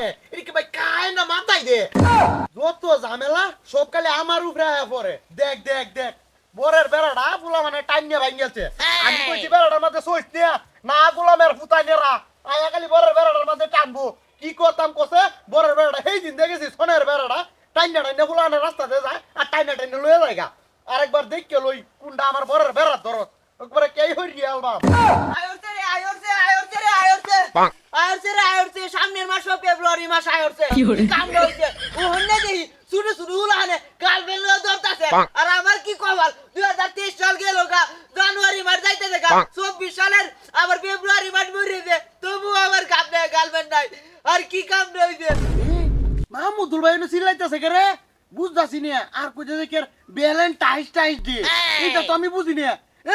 নে। এদিকে ভাই কায় না মাথায় দে। যত ঝামেলা সব কালে আমার উপরে আয়া পড়ে। দেখ দেখ দেখ। বরের বেড়াটা ফুলা মানে টাইম নিয়ে ভাই গেছে আমি কইছি বেড়াটার মধ্যে সোচ দিয়া না গোলামের ফুতাই নেরা আয়া খালি বরের বেড়াটার মধ্যে টানবো। কি করতাম কোসে? বরের বেড়াটা সেই দিন দেখেছি সোনের বেড়াটা। টাইনা টাইনা ফুলানে রাস্তাতে যায় আর টাইনা টাইনা লয়ে যায় গা। আরেকবার দেখকে লই কোনটা আমার বরের বেড়ার ধরত একবারে কে হইরি আলবাম। আয়রছে রে আয়রছে আয়রছে রে আয়রছে আয়রছে রে আয়রছে। সামনের মাস ফেব্রুয়ারি মাস আয়রছে। হইছে ও ধরতাছে। আর আমার কি কপাল 2023 সাল গেল গা জানুয়ারি মাস যাইতেছে গা। 24 সালের আবার ফেব্রুয়ারি মাস মরে দে তবু আমার কাম নাই গার্লফ্রেন্ড নাই। আর কি কাম হইছে মাহমুদুল ভাই চিল্লাইতেছে কে রে? বুঝতাছি নে আর কইতে কে বেলেন টাইস টাইস দি। এটা তো আমি বুঝি নে।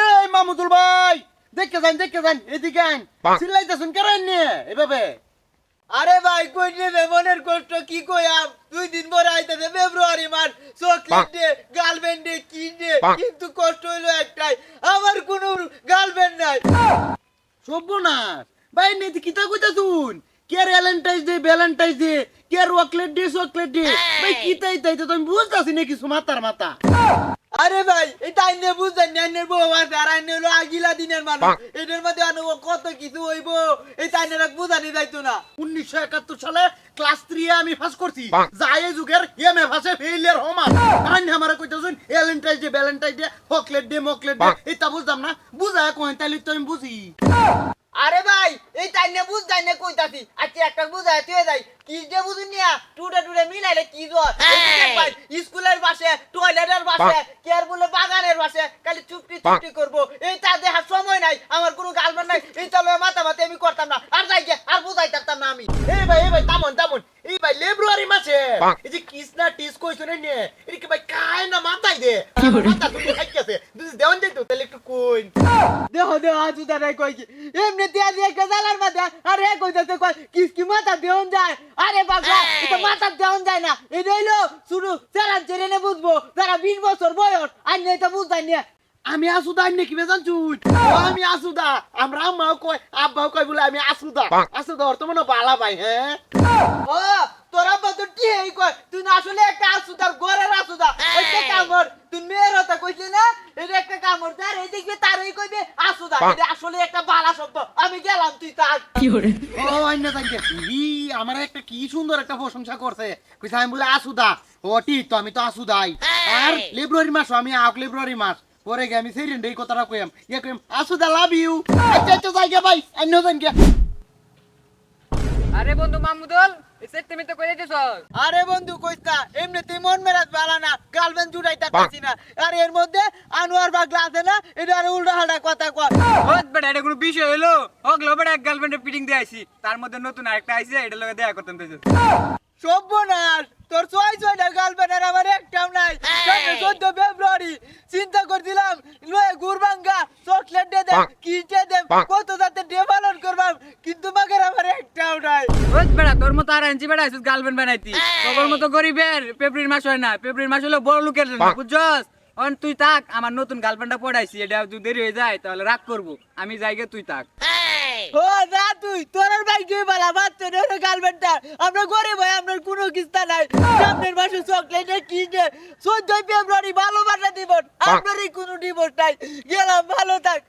এই মাহমুদুল ভাই! দেখকে যান দেখে যান এদিকে আইন চিল্লাইতেছেন কে রে নে এভাবে। আরে ভাই কই নেবে মনের কষ্ট কি কইয়াম দুই দিন পরে আইতেছে ফেব্রুয়ারি মাস চকলেট ডে গার্লফ্রেন্ড ডে কি ডে কিন্তু কষ্ট হইল একটাই আমার কোনো গার্লফ্রেন্ড নাই। সর্বনাশ। ভাই নেতি কিতা কইতা শুন কে ভ্যালেন্টাইন্স ডে ভ্যালেন্টাইন্স ডে কে চকলেট ডে চকলেট ডে ভাই কিতা ইতা তো আমি বুঝতাছি না কিছু মাথার মাথা। আরে ভাই এটা আইনে বুঝছেন না আইনের বউ আছে আর আইনে হলো আগিলা দিনের মানুষ। এটার মধ্যে আনো কত কিছু হইব এই আইনের বুঝানি যাইতো না। উনিশশো একাত্তর সালে ক্লাস থ্রি আমি পাস করছি। যাই যুগের এম এ ভাষে ফেইলিয়ার হমা আইন আমারে কইতাছুন Valentine's day Valentine's day chocolate day মকলেট day এটা বুঝতাম না। বুঝায় কই তাইলে তো আমি বুঝি। আরে ভাই এই তাইনে বুঝ যাই না কইতাছি। আচ্ছা একটা বুঝাই তুই যাই। কি যে বুঝুন নিয়া টুডে টুডে মিলাইলে কি জোর স্কুলের পাশে টয়লেটের পাশে কেয়ার বলে বাগানের পাশে খালি চুপটি চুপটি করব। এই তা দেখার সময় নাই আমার কোনো গার্লফ্রেন্ড নাই। এই চলো মাথা মাথা আমি করতাম না। আর যাই আর বুঝাই পারতাম না আমি। এই ভাই এই ভাই তামন তামন। এই ভাই ফেব্রুয়ারি মাসে এই যে কৃষ্ণা টিস কইছনে নে এই কি ভাই কায় না মাথায় দে। মাথা তুমি খাইতেছে দুই দেওয়ান যাইতো তাহলে একটু কই দেহ দেহ আজুদা নাই কই কি? এমনি দিয়া দিয়ে একটা জালার মাথা আরে কইতাছে কই কিস কি মাথা দেওন যায়? আরে বাবা এটা মাথা দেওন যায় না। এটা হইল শুরু চালান চেরেনে বুঝব। যারা বিশ বছর বয়স আর নেই তো বুঝতাই নিয়ে আমি আসুদা আমি কি বেজান চুই আমি আসুদা আমরা আম্মাও কয় আব্বাও কয় বলে আমি আসুদা আসুদা ওর তো মনে বালা ভাই হ্যাঁ? ও তোরা বন্ধু কি এই কই তুই না আসলে একটা আসুদার ঘরের আসুদা একটা কামড়। তুই মেয়ের হতা কইছিস না? এটা একটা কামড়। তার এই দেখবে তারই কইবে আসুদা এটা আসলে একটা বালা শব্দ। আমি গেলাম তুই তার। ও আইনা জানকে ই আমার একটা কি সুন্দর একটা প্রশংসা করছে। কইছে আমি বলে আসুদা ও ঠিক তো আমি তো আসুদাই আর ফেব্রুয়ারি মাস আমি আগ ফেব্রুয়ারি মাস। পরে গে আমি সেই এই কথাটা কইম ইয়া কইম আসুদা লাভ ইউ আচ্ছা আচ্ছা জায়গা ভাই আইন জানকে আরে বন্ধু মামুদল এসে তুমি তো কই দিতেছ আরে বন্ধু কইতা এমনি তুই মন মেরাজ বালা না গার্লফ্রেন্ড জুড়াইতে পারছি না। আর এর মধ্যে আনোয়ার বা গ্লাসে না এটা আর উল্টা হাল্টা কথা কয়। বেটা এটা কোনো বিষয় হলো? অগলো বেটা এক গার্লফ্রেন্ডে ফিটিং দিয়ে আইছি। তার মধ্যে নতুন আরেকটা আইছে এটা লগে দেখা করতাম তো সর্বনাশ তোর ছয় ছয়টা গার্লফ্রেন্ড আর আমার চোদ্দ ফেব্রুয়ারি চিন্তা করছিলাম লয়ে গুরবাঙ্গা চকলেট দে দেব কি দেব কত যাতে ডে পালন করবাম কিন্তু মাগের আমার একটাও নাই। ওত বেটা তোর মতো আর আনছি বেটা আইছিস গার্লফ্রেন্ড বানাইতি। তোর মতো গরিবের ফেব্রুয়ারি মাস হয় না। ফেব্রুয়ারি মাস হলো বড় লোকের জন্য, বুঝছস? অন তুই থাক আমার নতুন গার্লফ্রেন্ডটা পড়াইছি এটা যদি দেরি হয়ে যায় তাহলে রাগ করব। আমি যাইগে তুই থাক। ও যা তুই তোর ভাই কি বলা মাত্র রে গার্লফ্রেন্ডটা আমরা গরিব ভাই আপনার কোনো কিস্তা নাই। সামনের মাসে চকলেট কি দে চোদ্দই ফেব্রুয়ারি ভালোবাসা দিবস আপনারই কোনো ডিভোর্স নাই। গেলাম ভালো থাক।